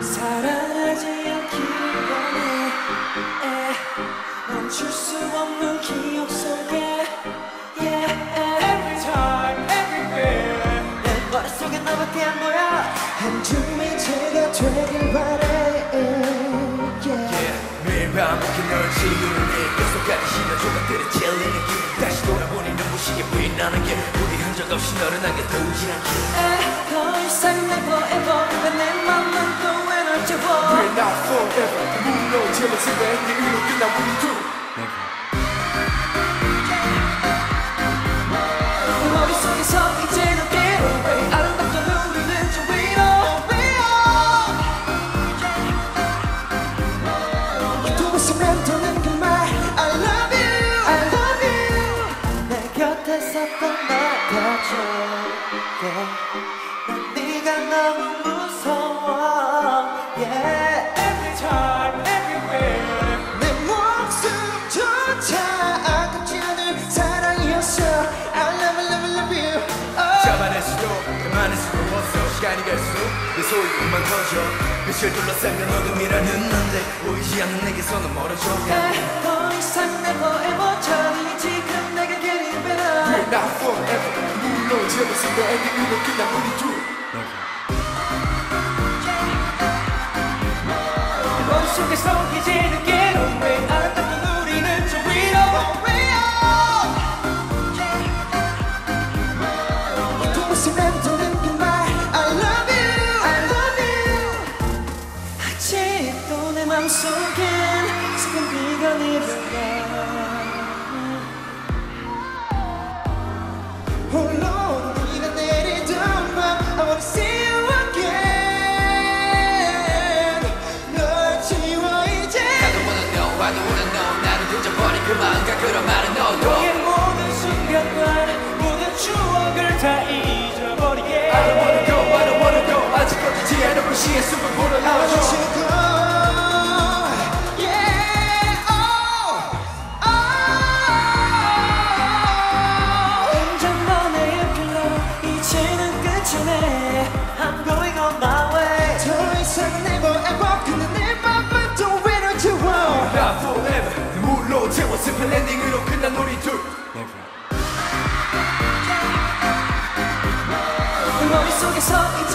사랑하지 않기를 원해. 에, 멈출 수 없는 기억 속에. Yeah. Every time, everywhere 내 머릿속에 너밖에 안 보여 한 줌의 제가 되길 바래 yeah. 매일 반복해 널 지우는 일 뼛속까지 씹는 조각들이 찔리는 길 다시 돌아보니 눈부시게 빛나는 길. 우리 흔적 없이 너를 남겨두지 않길 에, 더 이상 never ever 내 맘은 또 외롭지 We're not forever. 물론 제멋을 내 이유로 끝난 우리 둘내 난 네가 너무 무서워. Yeah. Every time everywhere. 내 목숨조차 아깝지 않은 사랑이었어. I love you love you love you. Oh. 잡아낼 수도 그만할 수도 없어. 시간이 갈수록 내 소유만 커져. 빛을 둘러싸면 어둠이라는 넌데 보이지 않는 내게서는 멀어져. 에, 더 이상 ever 물론 제멋을 내 이유로 끝난 우리 둘 머릿속에서 이제는 괴로워 아름답던 우리는 저 위로 또 웃으면 도는 그말 I love you I love you 아직도 내 맘속엔 지금 비가 내려가 홀로 잊어버린 그 마음과 그런 말은 너도 너의 모든 순간과 모든 추억을 다 잊어버리게. I don't wanna go I don't wanna go. 아직 꺼지지 않은 불씨의 숨을 불어 넣어줘 물론 제멋을 플랜딩으로 끝난 우리 둘. 머릿속에서 이제